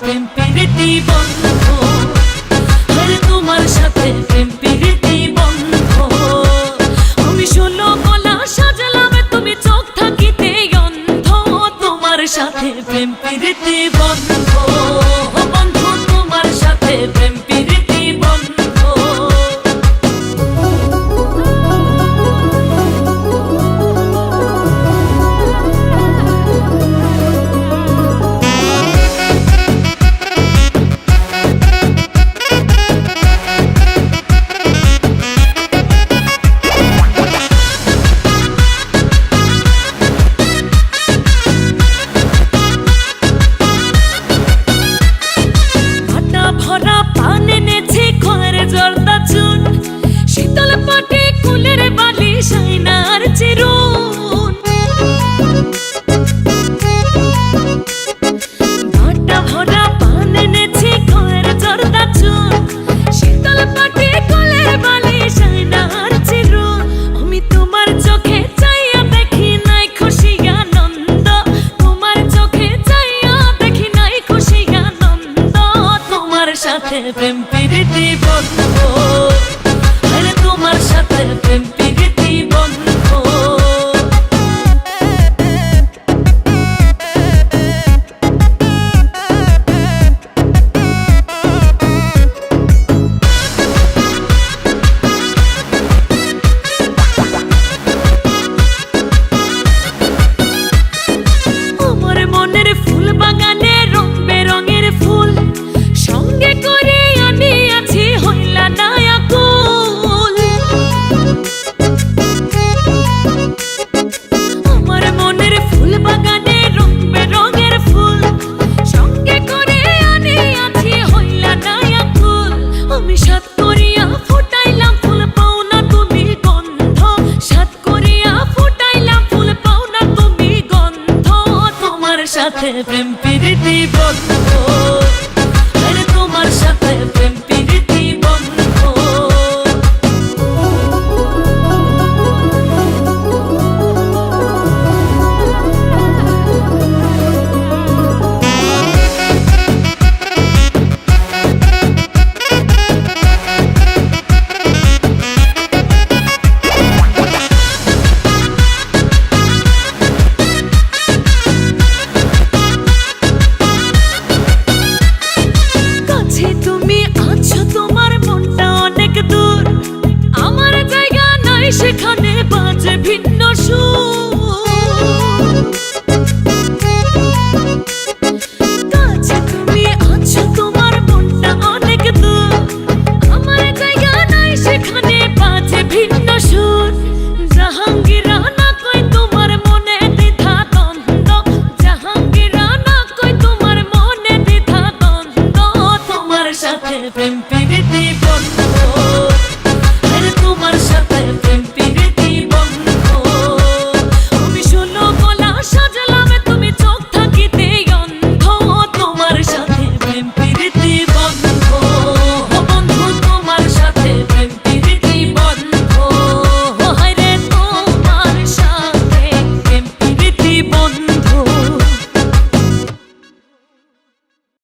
প্রেম তোমার সাথে প্রেম পিরিতি বন্ধ তুমি শোনো গলা সাজালাবে তুমি চোখ থাকিতে তোমার সাথে প্রেম বন্ধ বন্ধ তোমার সাথে প্রেম পিরিতি Siempre en pie. সাথে প্রেম প্রীতি বলব তোমার সাথে